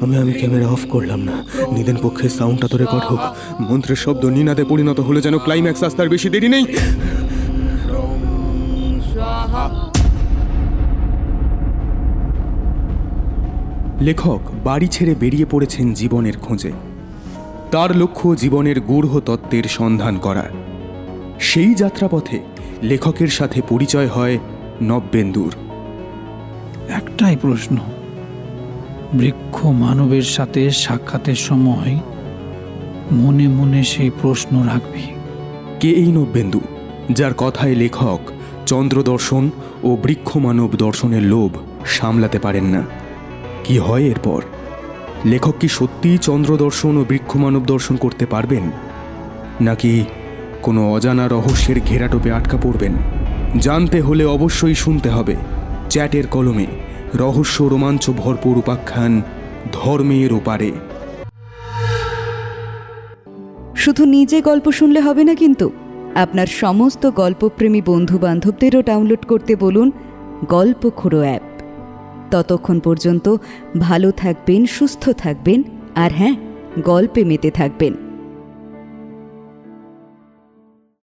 আমি আমি camera off করলাম না। নিদেন পক্ষে সাউন্ডটা তো রেকর্ড হোক। মন্ত্রের শব্দ নিনাদে পরিণত হলে যেন ক্লাইম্যাক্স আসতে বেশি দেরি নেই। লেখক বাড়ি ছেড়ে বেরিয়ে পড়েছেন জীবনের খোঁজে। তার লক্ষ্য জীবনের গূঢ় তত্ত্বের সন্ধান করা। সেই যাত্রাপথে লেখকের সাথে পরিচয় হয় নব্যেন্দুর। একটাই প্রশ্ন। বৃক্ষ মানবের সাথে সাক্ষাতের সময় মনে মনে সেই প্রশ্ন রাখবি। কে এই নব্যেন্দু যার কথায় লেখক চন্দ্র দর্শন ও বৃক্ষমানব দর্শনের লোভ সামলাতে পারেন না? কি হয় এরপর? লেখক কি সত্যিই চন্দ্র দর্শন ও বৃক্ষমানব দর্শন করতে পারবেন? নাকি কোনো অজানা রহস্যের ঘেরাটোপে আটকা পড়বেন? জানতে হলে অবশ্যই শুনতে হবে। চ্যাটের কলমে রহস্য রোমাঞ্চ ভরপুর উপাখ্যান ধর্মের ওপারে। শুধু নিজে গল্প শুনলে হবে না কিন্তু। আপনার সমস্ত গল্পপ্রেমী বন্ধু বান্ধবদেরও ডাউনলোড করতে বলুন গল্পখোড়ো অ্যাপ। ততক্ষণ পর্যন্ত ভালো থাকবেন, সুস্থ থাকবেন আর হ্যাঁ গল্পে মেতে থাকবেন।